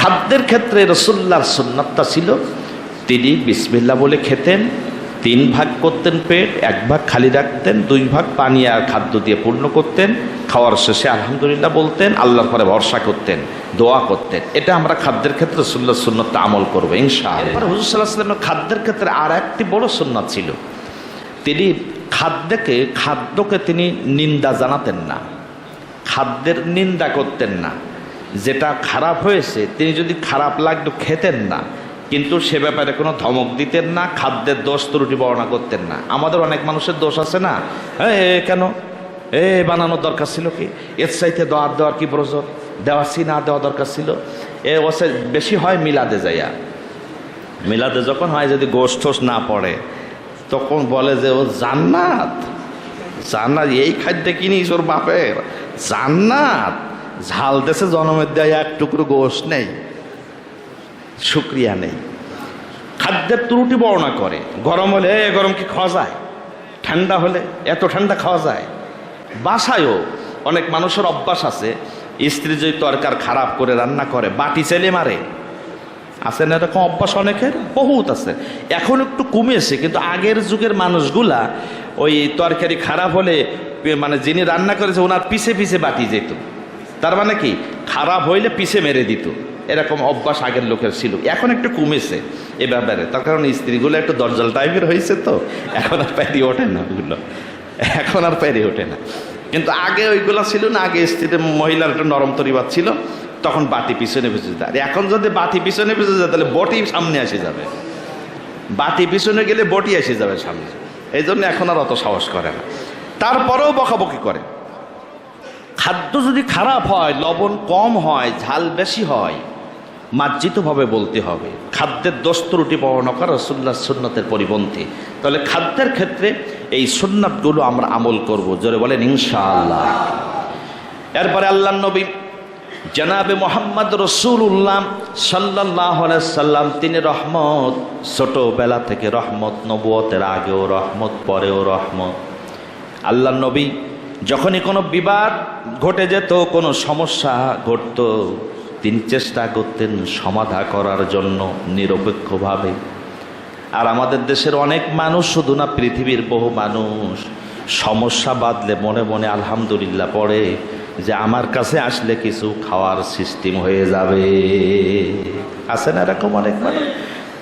খাদ্যের ক্ষেত্রে রসুল্লার সুন্নাতটা ছিল, তিনি বিসমিল্লা বলে খেতেন, তিন ভাগ করতেন পেট, এক ভাগ খালি রাখতেন, দুই ভাগ পানি আর খাদ্য দিয়ে পূর্ণ করতেন, খাওয়ার শেষে আলহামদুলিল্লাহ বলতেন, আল্লাহর পরে ভরসা করতেন, দোয়া করতেন। এটা আমরা খাদ্যের ক্ষেত্রে রসুল্লাহ সুন্নতটা আমল করব, ইনশাআল্লাহ। হুজুর সাল্লাহ খাদ্যের ক্ষেত্রে আর একটি বড় সুন্নাত ছিল। তিনি খাদ্যকে খাদ্যকে তিনি নিন্দা জানাতেন না, খাদ্যের নিন্দা করতেন না। যেটা খারাপ হয়েছে, তিনি যদি খারাপ লাগতো খেতেন না। কিন্তু সে ব্যাপারে কোনো ধমক দিতেন না, খাদ্যের দোষ ত্রুটি বর্ণনা করতেন না। আমাদের অনেক মানুষের দোষ আছে না? এ কেন? এ, বানানোর দরকার ছিল কি? এর চাইতে দেওয়ার দেওয়ার কি প্রয়োজন? দেওয়া সি না দেওয়া দরকার ছিল? এ, ওসে বেশি হয় মিলাদে যাইয়া। মিলাদে যখন হয় যদি গোষ্ঠ ঠোস না পড়ে, তখন বলে যে, ও জান্নাত জান্নাত, এই খাদ্যে কিনিস ওর বাপের? জান্নাত ঝাল দেশে জনমের দেয় এক টুকরো গোশ নেই, শুক্রিয়া নেই। খাদ্যের ত্রুটি বর্ণনা করে, গরম হলে গরম কি খাওয়া যায়? ঠান্ডা হলে, এত ঠান্ডা খাওয়া যায়? বাসায়ও অনেক মানুষের অভ্যাস আছে, স্ত্রী যদি তরকার খারাপ করে রান্না করে, বাটি চেলে মারে। আছে না এরকম অভ্যাস অনেকের? বহুত আছে। এখন একটু কমেছে কিন্তু আগের যুগের মানুষগুলা ওই তরকারি খারাপ হলে মানে যিনি রান্না করেছে, ওনার পিছে পিছে বাটি যেত। তার মানে কি? খারাপ হইলে পিছে মেরে দিত। এরকম অভ্যাস আগের লোকের ছিল। এখন একটু কমেছে এ ব্যাপারে। তার কারণ স্ত্রীগুলো একটু দরজাল টাইপের হয়েছে তো। এখন আর প্যারি ওঠে না ওগুলো। এখন আর প্যারি ওঠে না। কিন্তু আগে ওইগুলো ছিল না। আগে স্ত্রীর মহিলার একটা নরম তরিবাদ ছিল। তখন বাতি পিছনে পিছনে যায় আর এখন যদি বাতি পিছনে পিছনে যায়, তাহলে বটি সামনে এসে যাবে। বাতি পিছনে গেলে বটি এসে যাবে সামনে। এই জন্য এখন আর অত সাহস করে না। তারপরেও বকাবকি করে। খাদ্য যদি খারাপ হয়, লবণ কম হয়, ঝাল বেশি হয়, মার্জিতভাবে বলতে হবে। খাদ্যের দোষ ত্রুটি বর্ণনা করা রসুল্লাহ সুন্নতের পরিপন্থী। তাহলে খাদ্যের ক্ষেত্রে এই সুন্নাতগুলো আমরা আমল করব। জোরে বলেন, ইনশাআল্লাহ। এরপরে আল্লাহ নবী জনাবে মোহাম্মদ রসুল্লাহ সাল্লাহ সাল্লাম, তিনি রহমত, ছোটবেলা থেকে রহমত, নবুয়তের আগেও রহমত, পরেও রহমত। আল্লাহ নবী যখনই কোনো বিবাদ ঘটে যেত, কোনো সমস্যা ঘটতো, তিনি চেষ্টা করতেন সমাধা করার জন্য নিরপেক্ষভাবে। আর আমাদের দেশের অনেক মানুষ, শুধু না পৃথিবীর বহু মানুষ, সমস্যা বাদলে মনে মনে আলহামদুলিল্লাহ পড়ে যে আমার কাছে আসলে কিছু খাওয়ার সিস্টেম হয়ে যাবে। আছে না এরকম অনেক মানুষ?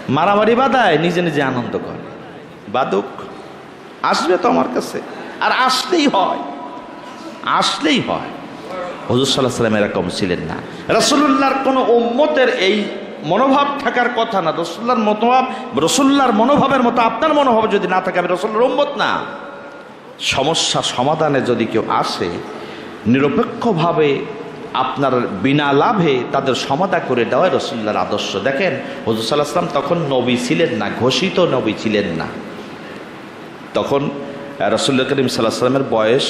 মারামারি বাদায় নিজে নিজে আনন্দ করে। বাদুক, আসবে তো আমার কাছে। আর আসলেই হয়। আসলেই হয়। হজুর সাল্লাহ সাল্লাম এরকম ছিলেন না। রসুল্লাহর কোনো উম্মতের এই মনোভাব থাকার কথা না। রসুল্লার মনোভাব রসুল্লার মনোভাবের মতো আপনার মনোভাব যদি না থাকে, আমি রসুল্লার উম্মত না। সমস্যা সমাধানে যদি কেউ আসে, নিরপেক্ষভাবে আপনার বিনা লাভে তাদের সমাধা করে দেওয়াই রসুল্লার আদর্শ। দেখেন, হজুর সাল্লাহ সাল্লাম তখন নবী ছিলেন না, ঘোষিত নবী ছিলেন না। তখন রসুল্লা করিম সাল্লাহ সাল্লামের বয়স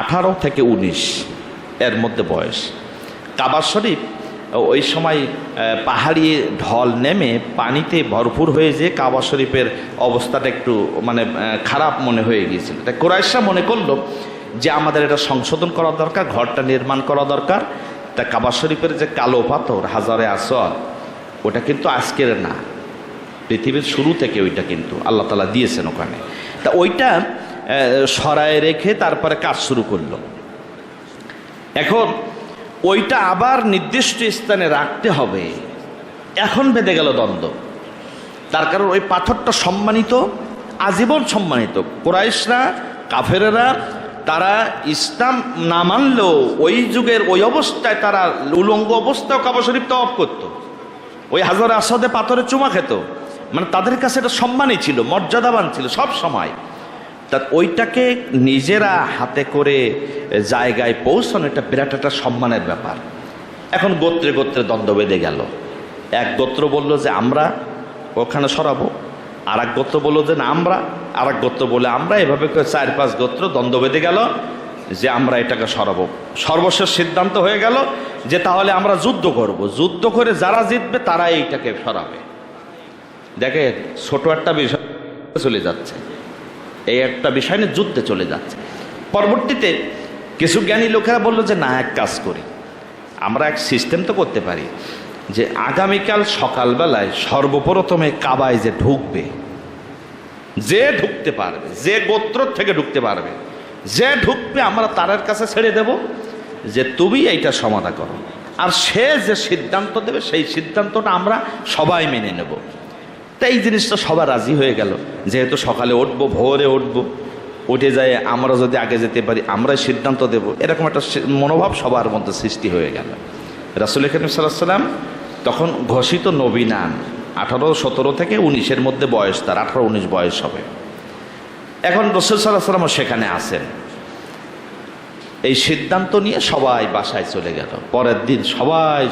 আঠারো থেকে উনিশ এর মধ্যে বয়স। কাবা শরীফ, ওই সময় পাহাড়ি ঢল নেমে পানিতে ভরপুর হয়ে যে কাবা শরীফের অবস্থাটা একটু মানে খারাপ মনে হয়ে গিয়েছিল। তাই কোরাইশা মনে করল যে আমাদের এটা সংশোধন করা দরকার, ঘরটা নির্মাণ করা দরকার। তা কাবা শরীফের যে কালো পাথর, হাজারে আসর, ওটা কিন্তু আজকের না। পৃথিবীর শুরু থেকে ওইটা কিন্তু আল্লাহ তালা দিয়েছেন ওখানে। তা ওইটা সরায় রেখে তারপরে কাজ শুরু করল। এখন ওইটা আবার নির্দিষ্ট স্থানে রাখতে হবে। এখন বেঁধে গেল দ্বন্দ্ব। তার কারণ ওই পাথরটা সম্মানিত, আজীবন সম্মানিত। কোরাইশরা, কাফেরেরা, তারা ইসলাম না মানলেও ওই যুগের ওই অবস্থায় তারা উলঙ্গ অবস্থায় কাবা শরীফ তফ করতো। ওই হাজার আসাদে পাথরে চুমা খেত। মানে তাদের কাছে এটা সম্মানই ছিল, মর্যাদাবান ছিল সব সময়। তা ওইটাকে নিজেরা হাতে করে জায়গায় পৌঁছানো এটা বিরাট একটা সম্মানের ব্যাপার। এখন গোত্রে গোত্রে দ্বন্দ্ব বেঁধে গেল। এক গোত্র বলল যে, আমরা ওখানে সরাবো। আর এক গোত্র বলল যে, না, আমরা। আর এক গোত্র বলে, আমরা। এভাবে চার পাঁচ গোত্র দ্বন্দ্ব বেঁধে গেল যে, আমরা এটাকে সরাবো। সর্বশেষ সিদ্ধান্ত হয়ে গেল যে, তাহলে আমরা যুদ্ধ করব। যুদ্ধ করে যারা জিতবে তারা এইটাকে সরাবে। দেখে ছোট একটা বিষয় চলে যাচ্ছে। এই একটা বিষয় নিয়ে যুদ্ধে চলে যাচ্ছে। পরবর্তীতে কিছু জ্ঞানী লোকেরা বলল যে, না, এক কাজ করি। আমরা এক সিস্টেম তো করতে পারি যে, আগামীকাল সকালবেলায় সর্বপ্রথমে কাবায় যে ঢুকবে, যে ঢুকতে পারবে, যে গোত্র থেকে ঢুকতে পারবে, যে ঢুকবে আমরা তারের কাছে ছেড়ে দেব যে, তুমি এইটা সমাধা করো। আর সে যে সিদ্ধান্ত দেবে, সেই সিদ্ধান্তটা আমরা সবাই মেনে নেব। তো এই জিনিসটা সবার রাজি হয়ে গেল, যেহেতু সকালে উঠবো, ভোরে উঠবো, উঠে যায় আমরা যদি আগে যেতে পারি আমরাই সিদ্ধান্ত দেব। এরকম একটা মনোভাব সবার মধ্যে সৃষ্টি হয়ে গেল। রাসুল করিম সাল্লাম তখন ঘোষিত নবী নান আঠারো সতেরো থেকে উনিশের মধ্যে বয়স তার, আঠারো উনিশ বয়স হবে। এখন রসুল সাল্লাহ সাল্লামও সেখানে আসেন এই সিদ্ধান্ত নিয়ে সবাই বাসায় চলে গেল। পরের দিন সবাই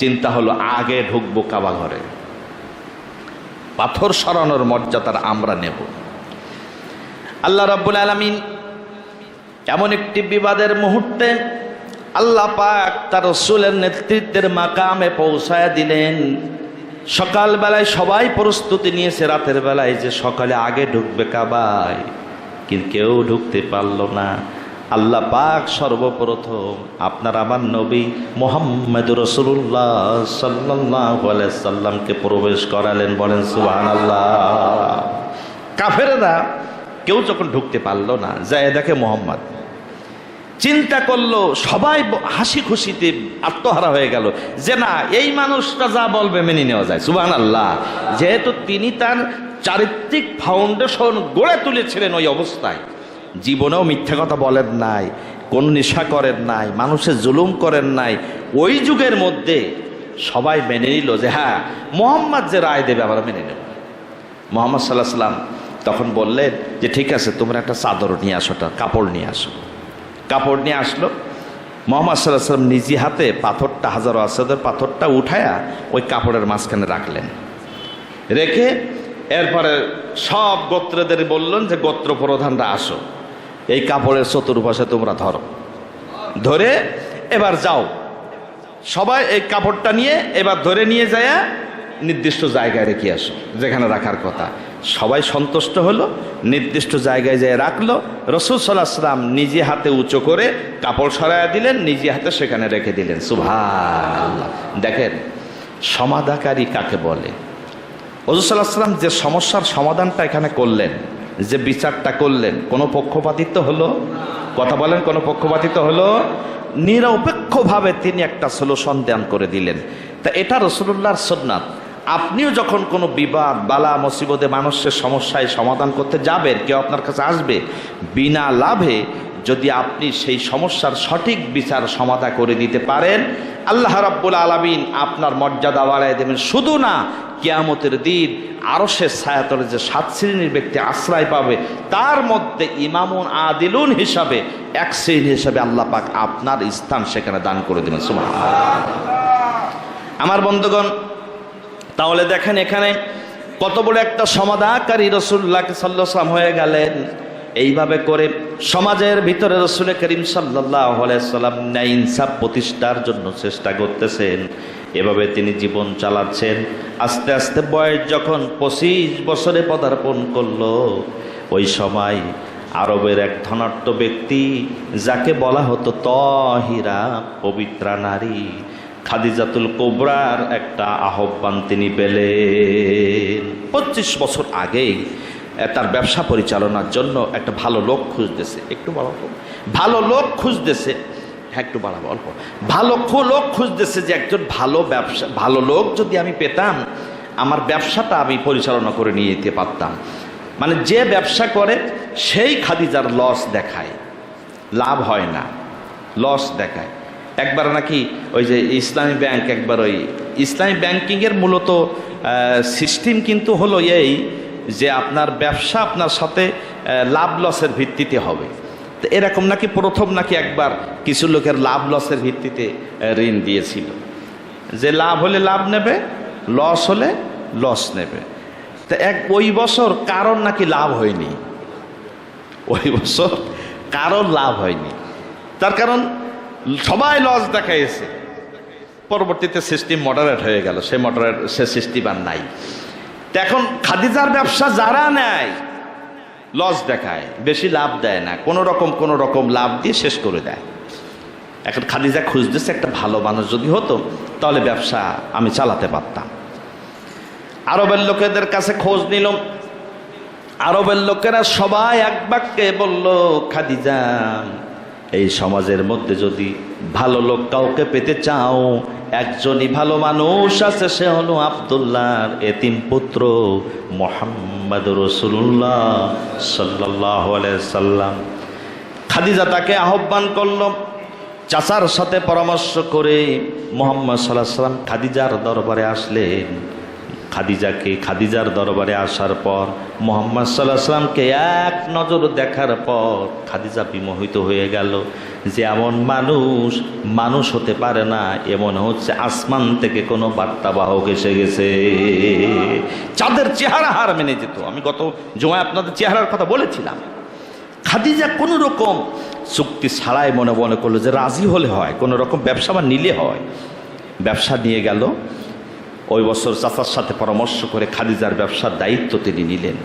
চিন্তা হলো, আগে ঢুকবো কাবা ঘরে। পাথর সরানোর মর্যাদার আমরা নেব। আল্লাহ রাব্বুল আলামিন এমন একটি বিবাদের মুহূর্তে আল্লাহ পাক তার রসুলের নেতৃত্বের মাকামে পৌঁছায় দিলেন। সকালবেলায় সবাই প্রস্তুতি নিয়েছে, রাতের বেলায় যে সকালে আগে ঢুকবে কাবায়, কিন্তু কেউ ঢুকতে পারল না। আল্লাহ পাক সর্বপ্রথম আপনার আমার নবী মোহাম্মদ রসুল্লাহ সাল্লাহ সাল্লামকে প্রবেশ করালেন, বলেন সুবাহ আল্লাহ কাফেরেরা কেউ যখন ঢুকতে পারল না, যায় দেখে মোহাম্মদ। চিন্তা করল, সবাই হাসি খুশিতে আত্মহারা হয়ে গেল যে, না, এই মানুষটা যা বলবে মেনে নেওয়া যায়। সুবাহ আল্লাহ যেহেতু তিনি তার চারিত্রিক ফাউন্ডেশন গড়ে তুলেছিলেন ওই অবস্থায়। জীবনেও মিথ্যা কথা বলেন নাই, কোন নেশা করেন নাই, মানুষের জুলুম করেন নাই। ওই যুগের মধ্যে সবাই মেনে নিল যে হ্যাঁ মোহাম্মদ যে রায় দেবে আমরা মেনে নেব। মোহাম্মদ সাল্লাহ সাল্লাম তখন বললেন যে, ঠিক আছে, তোমরা একটা চাদর নিয়ে আসো, একটা কাপড় নিয়ে আসো। কাপড় নিয়ে আসলো। মোহাম্মদ সাল্লাহ সাল্লাম নিজে হাতে পাথরটা, হাজারো আসাদের পাথরটা উঠায়া ওই কাপড়ের মাঝখানে রাখলেন। রেখে এরপরে সব গোত্রদের বললেন যে গোত্র প্রধানরা আসো। এই কাপড়ের চতুর্পাশে তোমরা ধরো। ধরে এবার যাও। সবাই এই কাপড়টা নিয়ে এবার ধরে নিয়ে যায়, নির্দিষ্ট জায়গায় রেখে আসো, যেখানে রাখার কথা। সবাই সন্তুষ্ট হলো, নির্দিষ্ট জায়গায় যেয়ে রাখল। রসুল সাল্লাহ সাল্লাম নিজে হাতে উঁচু করে কাপড় সরাইয়া দিলেন, নিজে হাতে সেখানে রেখে দিলেন। সুভাষ দেখেন, সমাধাকারী কাকে বলে? হজুসাল্লাহ সাল্লাম যে সমস্যার সমাধানটা এখানে করলেন যে বিচারটা করলেন, কোনো পক্ষপাতিত্ব হলো? কথা বলেন, কোনো পক্ষপাতিত্ব হলো? নিরপেক্ষভাবে তিনি একটা সলিউশন দান করে দিলেন। তা এটা রসুল্লাহর সন্ন্যাত আপনিও যখন কোনো বিবাদ, বালা, মুসিবতে মানুষের সমস্যায় সমাধান করতে যাবেন, কেউ আপনার কাছে আসবে, বিনা লাভে যদি আপনি সেই সমস্যার সঠিক বিচার সমাধা করে দিতে পারেন, আল্লাহ রাব্বুল আলামিন আপনার মর্যাদা বাড়ায় দেবেন। শুধু না, কিয়ামতের দিন আরও সে ছায়াতলে যে সাত শ্রেণির ব্যক্তি আশ্রয় পাবে, তার মধ্যে ইমামুন আদিলুন হিসাবে এক শ্রেণি হিসাবে আল্লাহ পাক আপনার স্থান সেখানে দান করে দেবেন। সুবহানাল্লাহ। আমার বন্ধুগণ, তাহলে দেখেন এখানে কত বড় একটা সমাধানকারী রসুল্লাহ সাল্লাম হয়ে গেলেন। এইভাবে করে সমাজের ভিতরে রসুল করিম সাল্লাহ সাল্লাম ন্যায় ইনসাফ প্রতিষ্ঠার জন্য চেষ্টা করতেছেন। এভাবে তিনি জীবন চালাচ্ছেন। আস্তে আস্তে বয়স যখন পঁচিশ বছরে পদার্পণ করল, ওই সময় আরবের এক ধনাট্য ব্যক্তি যাকে বলা হতো তহিরা, পবিত্রা নারী, খাদিজাতুল কোবরার একটা আহ্বান তিনি পেলেন। পঁচিশ বছর আগেই তার ব্যবসা পরিচালনার জন্য একটা ভালো লোক খুঁজতেছে। একটু বাড়াবো ভালো লোক খুঁজতেছে। হ্যাঁ একটু বাড়াবো, অল্প। ভালো লোক খুঁজতেছে যে একজন ভালো ব্যবসা, ভালো লোক যদি আমি পেতাম, আমার ব্যবসাটা আমি পরিচালনা করে নিয়ে যেতে পারতাম। মানে যে ব্যবসা করে, সেই খাদিজার লস দেখায়। লাভ হয় না। লস দেখায়। একবার নাকি ওই যে ইসলামী ব্যাংক, একবার ওই ইসলামী ব্যাংকিংয়ের মূলত সিস্টেম কিন্তু হলো এই যে আপনার ব্যবসা আপনার সাথে লাভ লসের ভিত্তিতে হবে। তো এরকম নাকি প্রথম নাকি একবার কিছু লোকের লাভ লসের ভিত্তিতে ঋণ দিয়েছিল। যে লাভ হলে লাভ নেবে, লস হলে লস নেবে। তো এক, ওই বছর কারণ নাকি লাভ হয়নি। ওই বছর কারোর লাভ হয়নি। তার কারণ সবাই লস দেখাইছে। পরবর্তীতে সিস্টেম মডারেট হয়ে গেল। সে মডারেট সে সিস্টেম আর নাই। এখন খাদিজার ব্যবসা যারা নেয়, লস দেখায়, বেশি লাভ দেয় না। কোনো রকম কোনো রকম লাভ দিয়ে শেষ করে দেয়। এখন খাদিজা খুঁজতেছে একটা ভালো মানুষ যদি হতো, তাহলে ব্যবসা আমি চালাতে পারতাম। আরবের লোকেদের কাছে খোঁজ নিলাম। আরবের লোকেরা সবাই এক বাক্যে বলল, খাদিজা এই সমাজের মধ্যে যদি ভালো লোক কাউকে পেতে চাও, একজনই ভালো মানুষ আছে, সে হলো আবদুল্লাহর এতিম পুত্র মোহাম্মদ রসুল্লাহ সাল্লাহ সাল্লাম। খাদিজা তাকে আহ্বান করল, চাচার সাথে পরামর্শ করে মোহাম্মদ সাল্লাহ সাল্লাম খাদিজার দরবারে আসলেন। খাদিজাকে খাদিজার দরবারে আসার পর মোহাম্মদ সাল্লাহ সাল্লামকে এক নজর দেখার পর খাদিজা বিমোহিত হয়ে গেল। যে এমন মানুষ মানুষ হতে পারে না, এমন হচ্ছে আসমান থেকে কোনো বার্তাবাহক এসে গেছে। চাঁদের চেহারা হার মেনে যেত। আমি গত জমায় আপনাদের চেহারার কথা বলেছিলাম। খাদিজা কোনো রকম চুক্তি ছাড়াই মনে মনে করল যে রাজি হলে হয়, কোনো রকম ব্যবসা বা নিলে হয়। ব্যবসা নিয়ে গেল। ওই বছর চাচার সাথে পরামর্শ করে খাদিজার ব্যবসার দায়িত্ব তিনি নিলেন।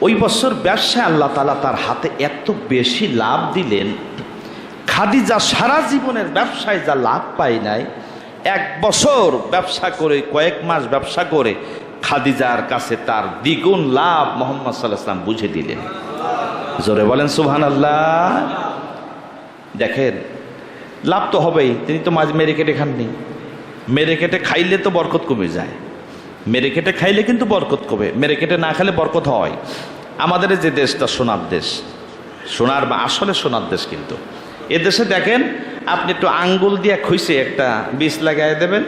ওই বছর ব্যবসায় আল্লাহ তালা তার হাতে এত বেশি লাভ দিলেন, খাদিজা সারা জীবনের ব্যবসায় যা লাভ পায় নাই, এক বছর ব্যবসা করে, কয়েক মাস ব্যবসা করে খাদিজার কাছে তার দ্বিগুণ লাভ মোহাম্মদ সাল্লাহ সাল্লাম বুঝে দিলেন। জোরে বলেন সুহান আল্লাহ দেখেন, লাভ তো হবেই, তিনি তো মাঝ মেরে কেটে খাননি। মেরে কেটে খাইলে তো বরকত কমে যায়। মেরে কেটে খাইলে কিন্তু বরকত কমে। মেরে কেটে না খেলে বরকত হয়। আমাদের যে দেশটা সোনার দেশ, সোনার বা আসলে সোনার দেশ কিন্তু। এ দেশে দেখেন, আপনি একটু আঙ্গুল দিয়ে খুঁজে একটা বীজ লাগাই দেবেন,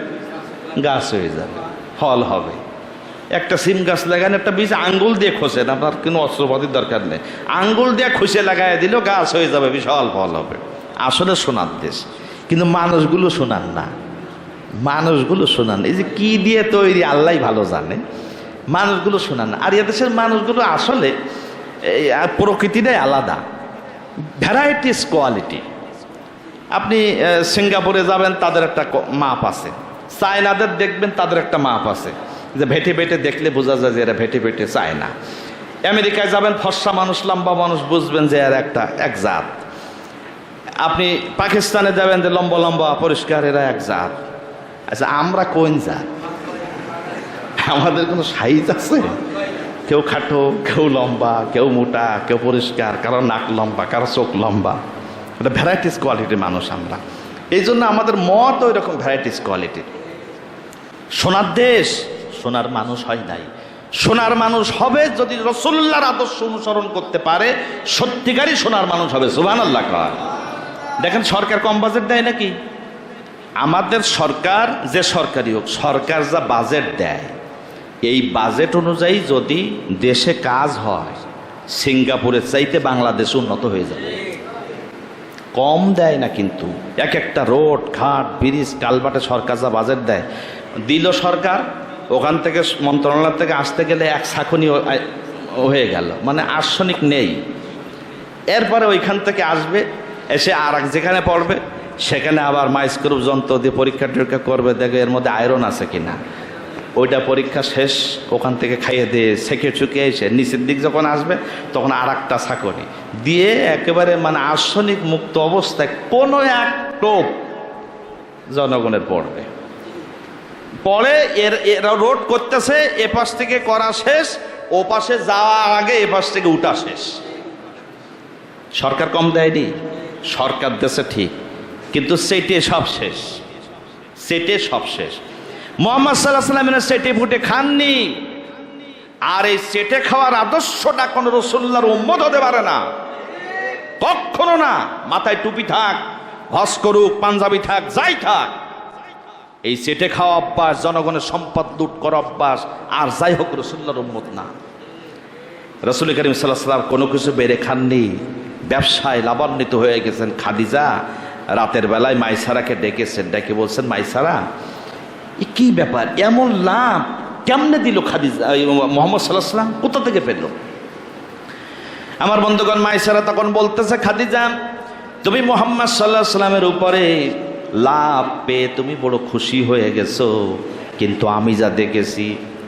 গাছ হয়ে যাবে, ফল হবে। একটা সিম গাছ লাগান, একটা বীজ আঙ্গুল দিয়ে খোঁজেন আপনার কোনো অস্ত্রপাতির দরকার নেই। আঙ্গুল দিয়ে খুশে লাগাই দিলেও গাছ হয়ে যাবে, বিশাল ফল হবে। আসলে সোনার দেশ, কিন্তু মানুষগুলো শোনান না। মানুষগুলো শোনান। এই যে কি দিয়ে তৈরি, আল্লাহ ভালো জানে। মানুষগুলো শোনান। আর এদেশের মানুষগুলো আসলে প্রকৃতিটাই আলাদা। ভ্যারাইটিস কোয়ালিটি আপনি সিঙ্গাপুরে যাবেন, তাদের একটা মাপ আছে। চায়নাদের দেখবেন, তাদের একটা মাপ আছে। যে ভেটে ভেটে দেখলে বোঝা যায় যে এরা ভেটে ভেটে চায় না। আমেরিকায় যাবেন, ফর্সা মানুষ, লম্বা মানুষ, বুঝবেন যে এরা একটা, এক জাত। আপনি পাকিস্তানে যাবেন, যে লম্বা লম্বা, পরিষ্কার, এরা এক জাত। আচ্ছা আমরা কোন জাত? আমাদের কোনো সাইজ আছে? কেউ খাটো, কেউ লম্বা, কেউ মোটা, কেউ পরিষ্কার, কারও নাক লম্বা, কারও চোখ লম্বা। এটা ভ্যারাইটিস কোয়ালিটির মানুষ আমরা। এই জন্য আমাদের মত ওই রকম ভ্যারাইটিস কোয়ালিটির সোনার দেশ, সোনার মানুষ হয় নাই। সোনার মানুষ হবে যদি রসুল্লাহর আদর্শ অনুসরণ করতে পারে, সত্যিকারই সোনার মানুষ হবে সুবান আল্লাহ দেখেন সরকার কম বাজেট দেয় নাকি? আমাদের সরকার যে সরকারি হোক, সরকার যা বাজেট দেয়, এই বাজেট অনুযায়ী যদি দেশে কাজ হয়, সিঙ্গাপুরের চাইতে বাংলাদেশ উন্নত হয়ে যাবে। কম দেয় না কিন্তু, এক একটা রোড, ঘাট, ব্রিজ, কালবাটে সরকার যা বাজেট দেয়, দিল সরকার, ওখান থেকে মন্ত্রণালয় থেকে আসতে গেলে এক শাখনি হয়ে গেল মানে আর্সনিক নেই। এরপরে ওইখান থেকে আসবে, এসে আর যেখানে পড়বে সেখানে আবার মাইস্ক্রোপ যন্ত্র দিয়ে পরীক্ষা টরীক্ষা করবে, দেখবে এর মধ্যে আয়রন আছে কিনা। ওইটা পরীক্ষা শেষ, ওখান থেকে খাইয়ে দিয়ে সেকে চুকে এসে নিচের দিক যখন আসবে, তখন আর একটা ছাকনি দিয়ে একেবারে মানে আর্সনিক মুক্ত অবস্থায় কোনো এক টোপ জনগণের পড়বে। পরে এর, এরা রোড করতেছে এ পাশ থেকে করা শেষ ও পাশে যাওয়ার আগে এ পাশ থেকে উঠা শেষ। সরকার কম দেয়নি? সরকার দেশে ঠিক। কিন্তু সেটে সব শেষ। সেটে সব শেষ। মোহাম্মদ সাল্লাহ সাল্লামের সেটে ফুটে খাননি। আর এই সেটে খাওয়ার আদর্শটা কোন রসুল্লার উম্মত হতে পারে না। কখনো না। মাথায় টুপি থাক হস করুক, পাঞ্জাবি থাক, যাই থাক। এই সেটে খাওয়া অভ্যাস, জনগণের সম্পদ লুট করা অভ্যাস, আর যাই হোক রসুল্লার উম্মত না। রসুল করিম সাল্লাহ সাল্লাম কোনো কিছু বেড়ে খাননি। ব্যবসায় লাভান্বিত হয়ে গেছেন খাদিজা। রাতের বেলায় মাইসারাকে ডেকেছেন, ডেকে বলছেন, মাইসারা কি ব্যাপার? এমন লাভ কেমনে দিল খাদিজা মোহাম্মদ সাল্লাহ সাল্লাম কোথা থেকে পেল? আমার বন্ধুগণ, মাইসারা তখন বলতেছে, খাদিজা, তুমি মোহাম্মদ সাল্লাহ সাল্লামের উপরে লাভ পেয়ে তুমি বড় খুশি হয়ে গেছো। কিন্তু আমি যা দেখেছি,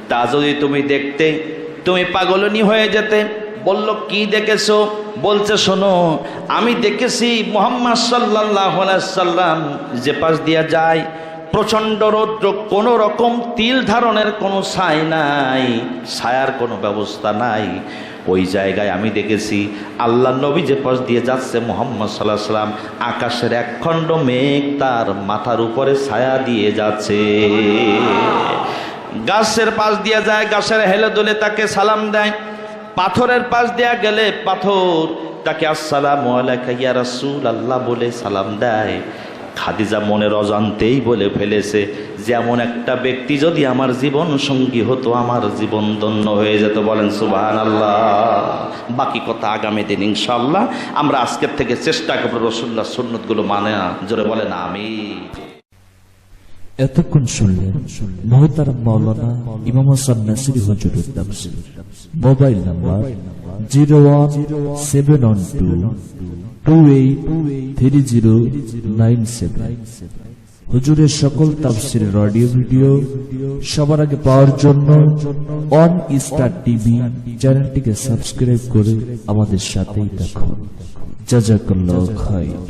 তা যদি তুমি দেখতে, তুমি পাগলনি হয়ে যেতে। বলল, কি দেখেছ? বলছে, শোনো, আমি দেখেছি মোহাম্মদ সাল্লাহ সাল্লাম যে পাশ দিয়ে যায়, প্রচণ্ড রৌদ্র, কোনো রকম তিল ধারণের কোনো ছাই নাই, ছায়ার কোনো ব্যবস্থা নাই। ওই জায়গায় আমি দেখেছি আল্লাহ নবী যে পাশ দিয়ে যাচ্ছে মোহাম্মদ সাল্লাহ সাল্লাম, আকাশের একখণ্ড মেঘ তার মাথার উপরে ছায়া দিয়ে যাচ্ছে। গাছের পাশ দিয়ে যায়, গাছের হেলে দোলে তাকে সালাম দেয়। পাথরের পাশ দেয়া গেলে পাথর তাকে আসসালাম আলাইকা ইয়া রাসূল আল্লাহ বলে সালাম দেয়। খাদিজা মনের অজান্তেই বলে ফেলেছে, যেমন একটা ব্যক্তি যদি আমার জীবন সঙ্গী হতো, আমার জীবন ধন্য হয়ে যেত। বলেন সুবাহান আল্লাহ বাকি কথা আগামী দিন ইনশাল্লাহ আমরা আজকের থেকে চেষ্টা করব রসুল্লাহ সুন্নতগুলো মানে না জোরে বলেন আমি এতক্ষণ শুনলেন মহতারাম মাওলানা ইমাম হাসান নাসিরি হুজুরের তাফসীর। Mobile number zero one seven one two two eight three zero nine seven. হুজুরের সকল তাফসিরের অডিও ভিডিও সবার আগে পাওয়ার জন্য অন স্টার টিভি চ্যানেলটিকে সাবস্ক্রাইব করে আমাদের সাথেই থাকুন। জাজাকাল্লাহ খাইর।